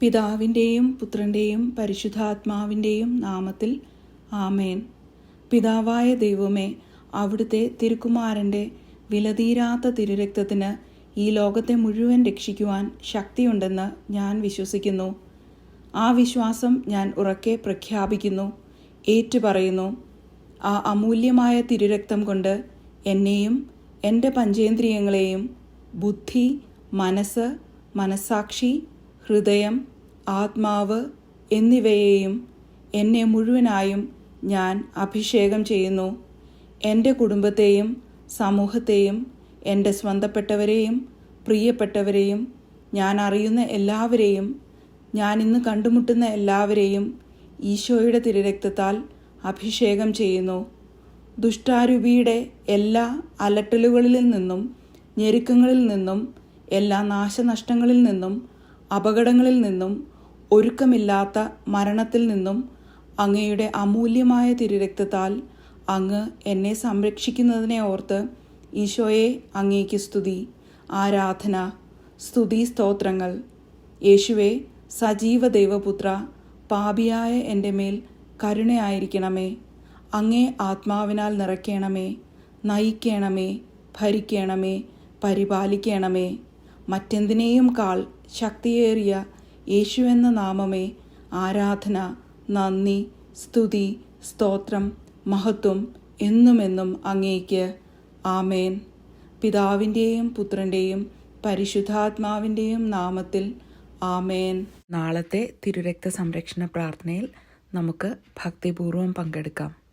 പിതാവിന്റെയും പുത്രന്റെയും പരിശുദ്ധാത്മാവിന്റെയും നാമത്തിൽ ആമേൻ. പിതാവായ ദൈവമേ അവിടുത്തെ തിരുക്കുമാരന്റെ വിലതീരാത്ത തിരുരക്തത്തിന് ഈ ലോകത്തെ മുഴുവൻ രക്ഷിക്കുവാൻ ശക്തിയുണ്ടെന്ന് ഞാൻ വിശ്വസിക്കുന്നു. ആ വിശ്വാസം ഞാൻ ഉറക്കെ പ്രഖ്യാപിക്കുന്നു ഏറ്റുപറയുന്നു. ആ അമൂല്യമായ തിരുരക്തം കൊണ്ട് എന്നെയും എന്റെ പഞ്ചേന്ദ്രിയങ്ങളെയും ബുദ്ധി മനസ്സ് മനസാക്ഷി ഹൃദയം ആത്മാവ് എന്നിവയെയും എന്നെ മുഴുവനായും ഞാൻ അഭിഷേകം ചെയ്യുന്നു. എന്റെ കുടുംബത്തെയും സമൂഹത്തെയും എന്റെ സ്വന്തപ്പെട്ടവരെയും പ്രിയപ്പെട്ടവരെയും ഞാൻ അറിയുന്ന എല്ലാവരെയും ഞാൻ ഇന്ന് കണ്ടുമുട്ടുന്ന എല്ലാവരെയും ഈശോയുടെ തിരുരക്തത്താൽ അഭിഷേകം ചെയ്യുന്നു. ദുഷ്ടാരൂപിയുടെ എല്ലാ അലട്ടലുകളിൽ നിന്നും ഞെരുക്കങ്ങളിൽ നിന്നും എല്ലാ നാശനഷ്ടങ്ങളിൽ നിന്നും അപകടങ്ങളിൽ നിന്നും ഒരുക്കമില്ലാത്ത മരണത്തിൽ നിന്നും അങ്ങയുടെ അമൂല്യമായ തിരുരക്തത്താൽ അങ്ങ് എന്നെ സംരക്ഷിക്കുന്നതിനെ ഓർത്ത് ഈശോയെ അങ്ങേക്ക് സ്തുതി ആരാധന സ്തുതി സ്തോത്രങ്ങൾ. യേശുവെ സജീവ ദൈവപുത്ര പാപിയായ എന്റെ മേൽ കരുണയായിരിക്കണമേ അങ്ങേ ആത്മാവിനാൽ നിറയ്ക്കണമേ നയിക്കണമേ ഭരിക്കണമേ പരിപാലിക്കണമേ. മറ്റെന്തിനേയും കാൾ ശക്തിയേറിയ യേശു എന്ന നാമമേ ആരാധന നന്ദി സ്തുതി സ്തോത്രം മഹത്വം എന്നുമെന്നും അങ്ങേക്ക് ആമേൻ. പിതാവിന്റെയും പുത്രന്റെയും പരിശുദ്ധാത്മാവിന്റെയും നാമത്തിൽ ആമേൻ. നാളത്തെ തിരുരക്ത സംരക്ഷണ പ്രാർത്ഥനയിൽ നമുക്ക് ഭക്തിപൂർവം പങ്കെടുക്കാം.